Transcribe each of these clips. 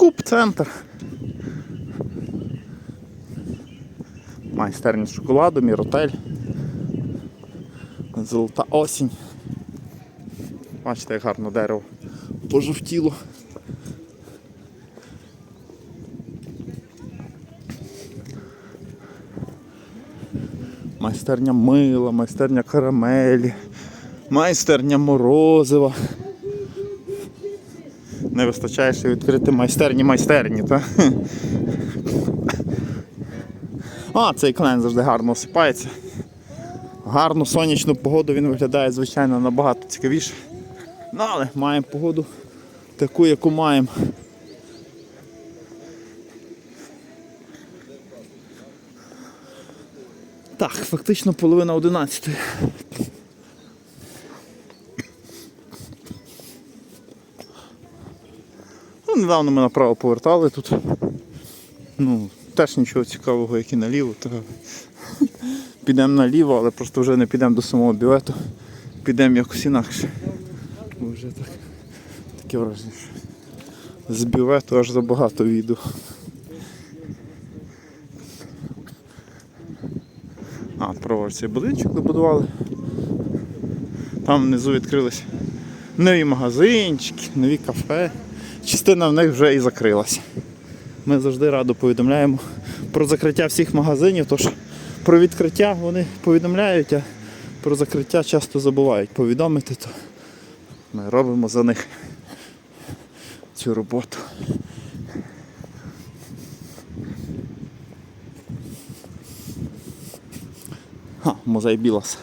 Куб, центр. Майстерня з шоколаду, міротель. Золота осінь. Бачите, як гарно дерево пожовтіло. Майстерня мила, майстерня карамелі, майстерня морозива. Не вистачає ще відкрити майстерні майстерні, так? А, цей клен завжди гарно осипається. Гарну сонячну погоду він виглядає, звичайно, набагато цікавіше. Ну, але маємо погоду таку, яку маємо. Так, фактично половина одинадцятої. Ну, недавно ми направо повертали тут. Ну, теж нічого цікавого, як і наліво. То... Підемо наліво, але просто вже не підемо до самого бювету. Підемо якось інакше. Бо вже так. Таке враження. що З бювету аж забагато відео. А, праворуч цей будинчик добудували. Там внизу відкрились нові магазинчики, нові кафе. Частина в них вже і закрилася. Ми завжди радо повідомляємо про закриття всіх магазинів, тож про відкриття вони повідомляють, а про закриття часто забувають повідомити, то ми робимо за них цю роботу. А, музей Біласа.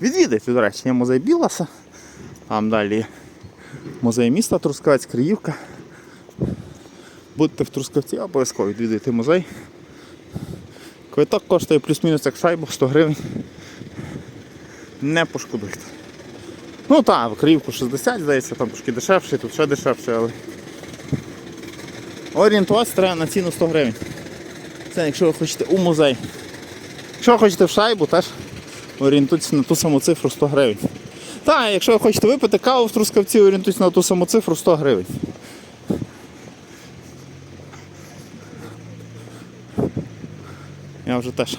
Відвідайте, до речі, є музей Біласа. Там далі музей міста Трускавець, Криївка. Будьте в Трускавці, обов'язково відвідайте музей. Квиток коштує плюс-мінус як шайбу 100 гривень. Не пошкодуйте. Ну так, в Криївку 60, здається, там трошки дешевше, тут ще дешевше, але орієнтуватися треба на ціну 100 гривень. Це якщо ви хочете у музей. Якщо ви хочете в шайбу, теж орієнтуйтесь на ту саму цифру 100 гривень. Так, якщо ви хочете випити каву в Трускавці, орієнтуйтесь на ту саму цифру 100 гривень. Я вже теж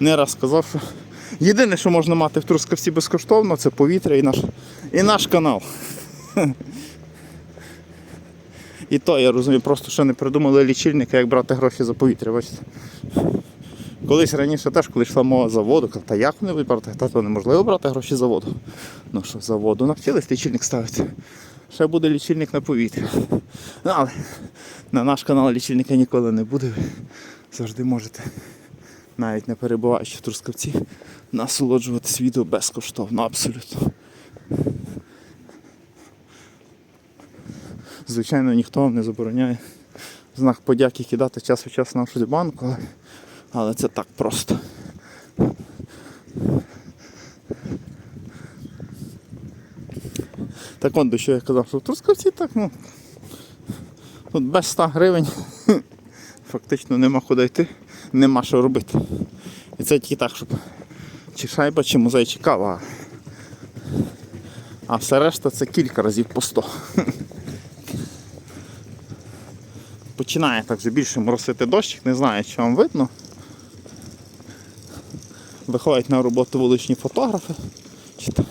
не раз сказав, що єдине, що можна мати в Трускавці безкоштовно, це повітря і наш, і наш канал. І то я розумію, просто що не придумали лічильника, як брати гроші за повітря, бачите. Колись раніше теж, коли йшла мова за воду, та як вони будуть брати? Та то неможливо брати гроші за воду. Ну що, за воду навчились лічильник ставити. Ще буде лічильник на повітря. Ну, але на наш канал лічильника ніколи не буде. Завжди можете, навіть не перебуваючи в Трускавці, насолоджуватись відео безкоштовно, абсолютно. Звичайно, ніхто вам не забороняє знак подяки кидати час від часу на щось банку, але, але це так просто. Так от до що я казав, що в Трускавці так, ну. Тут без 100 гривень фактично нема куди йти, нема що робити. І це тільки так, щоб чи шайба, чи музей, чи кава. А все решта це кілька разів по 100. Починає так вже більше моросити дощик, не знаю, чи вам видно. Виходять на роботу вуличні фотографи. Чи то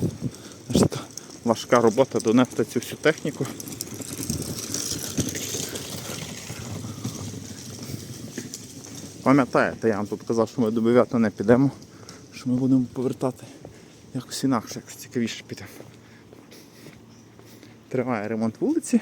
така важка робота донести цю всю техніку. Пам'ятаєте, я вам тут казав, що ми до Бевята не підемо, що ми будемо повертати якось інакше, якось цікавіше підемо. Триває ремонт вулиці.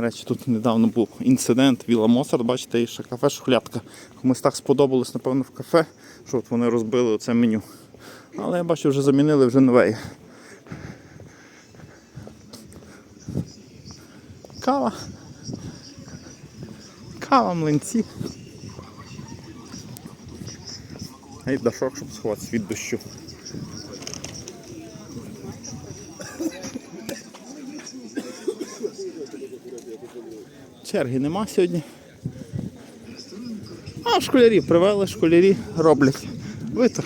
Речі, тут недавно був інцидент Віла Моцарт, бачите, і ще кафе шухлядка. Комусь так сподобалось, напевно, в кафе, що от вони розбили оце меню. Але я бачу, вже замінили вже нове. Кава. Кава, млинці. І дашок, щоб сховатися від дощу. Черги нема сьогодні. А школярі привели, школярі роблять. витер.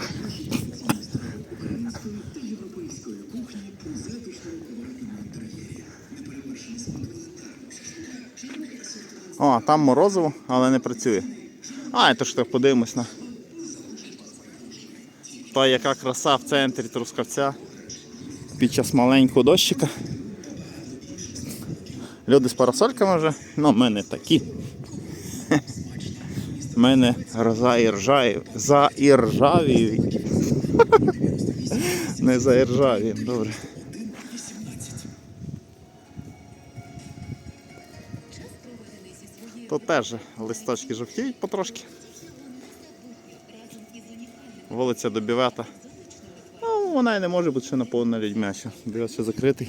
О, там морозиво, але не працює. А, то ж так подивимось на. Та яка краса в центрі Трускавця під час маленького дощика. Люди з парасольками вже, ну ми не такі. Ми не заіржаві. Заіржаві. Не заіржаві, добре. Тут теж листочки жовтіють потрошки. Вулиця Добівета. Ну, вона і не може бути ще наповнена людьми, що бювет ще закритий.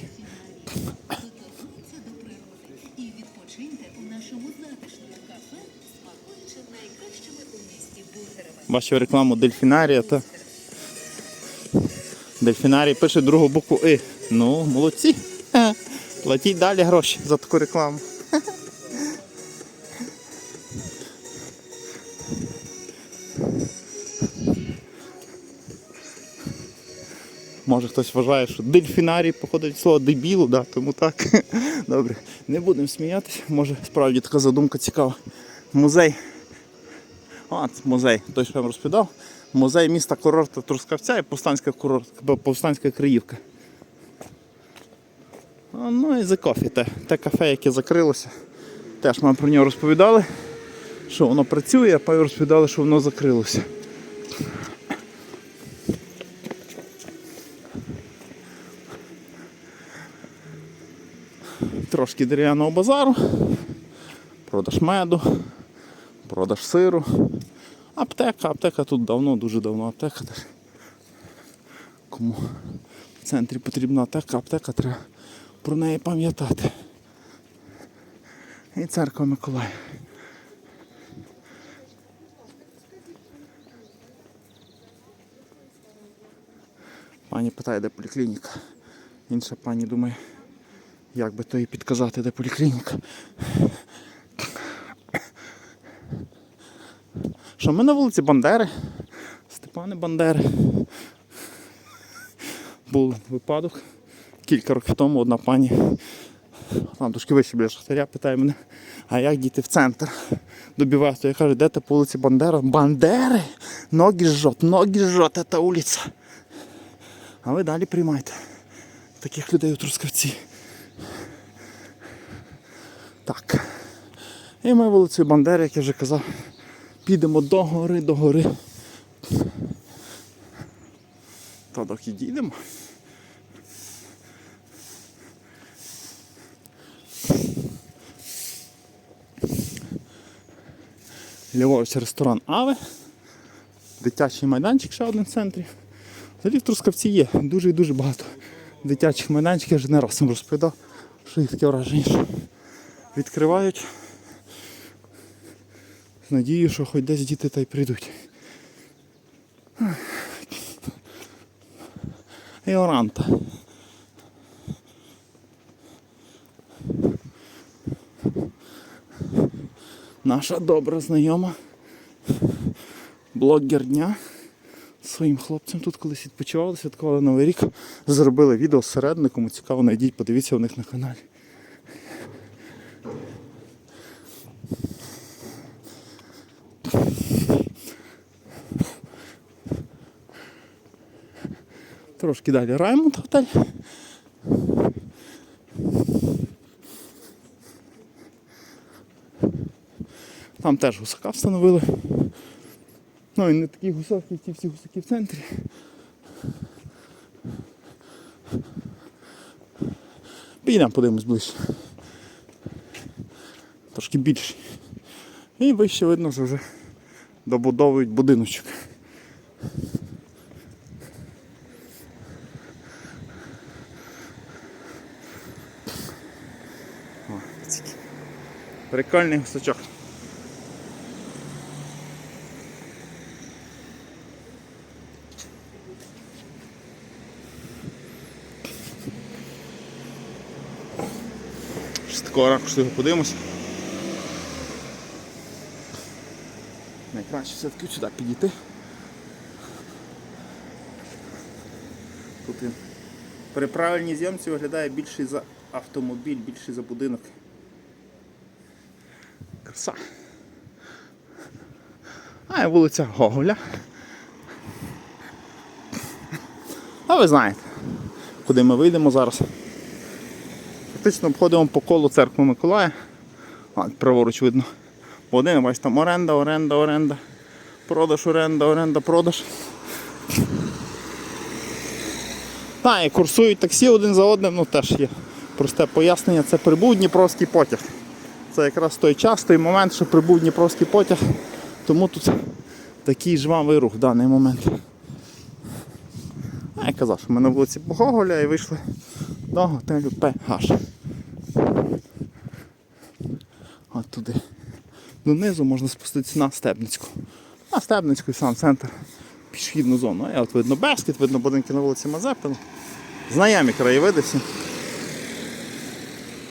Нашому затишному кафе, смакуючи найкращими у місті бургерами. Бачив рекламу дельфінарія та. Дельфінарій пише другу букву И. Ну, молодці. Платіть далі гроші за таку рекламу. Може хтось вважає, що дельфінарій походить від слова дебілу, да, тому так. Добре, не будемо сміятися. Може справді така задумка цікава. Музей а, музей, той, що я вам розповідав. Музей міста курорту Трускавця і повстанська курорт, повстанська Криївка. Ну і The Coffee, те, те кафе, яке закрилося. Теж ми про нього розповідали, що воно працює, а потім розповідали, що воно закрилося. Трошки дерев'яного базару, продаж меду, продаж сиру. Аптека, аптека тут давно, дуже давно аптека. Кому в центрі потрібна аптека, аптека треба про неї пам'ятати. І церква Миколая. Пані питає, де поліклініка. Інша пані думає, як би то їй підказати, де поліклініка. Що ми на вулиці Бандери, Степани Бандери. Був випадок кілька років тому одна пані, там трошки вище біля шахтаря, питає мене, а як діти в центр добивають? Я кажу, де ти по вулиці Бандера? Бандери? Ноги жжет, ноги жжет, це вулиця. А ви далі приймайте. Таких людей у Трускавці. Так. І ми вулицею Бандери, як я вже казав, підемо до гори, до гори. Та доки дійдемо. Ліворуч ресторан Аве. Дитячий майданчик ще один в центрі. Взагалі в Трускавці є дуже і дуже багато дитячих майданчиків, я вже не раз вам розповідав, що їх таке враження, відкривають з надією, що хоч десь діти та й прийдуть. Іоранта. Наша добра знайома блогер дня з своїм хлопцем тут колись відпочивали, святкували Новий рік, зробили відео зсередини, кому цікаво, найдіть, подивіться у них на каналі. Трошки далі Раймонд готель. Там теж гусака встановили. Ну і не такі гусаки, як ті всі гусаки в центрі. Підемо подивимось ближче. Трошки більший. І вище видно, що вже добудовують будиночок. Прикольний гусачок. З такого ракурсу його подивимося. Найкраще все-таки сюди підійти. Тут він при правильній зйомці виглядає більший за автомобіль, більший за будинок. Краса. А і вулиця Гоголя. А ви знаєте, куди ми вийдемо зараз. Фактично обходимо по колу церкви Миколая. А, праворуч видно. Один, бачите, там оренда, оренда, оренда. Продаж, оренда, оренда, продаж. Так, і курсують таксі один за одним, ну теж є просте пояснення. Це прибув Дніпровський потяг. Це якраз той час, той момент, що прибув Дніпровський потяг. Тому тут такий жвавий рух в даний момент. А я казав, що ми на вулиці Гоголя і вийшли до готелю PH. От туди. Донизу можна спуститися на Стебницьку. На Стебницьку і сам центр пішохідну зону. А я от видно Бескіт, видно будинки на вулиці Мазепина. Знайомі краєвиди всі.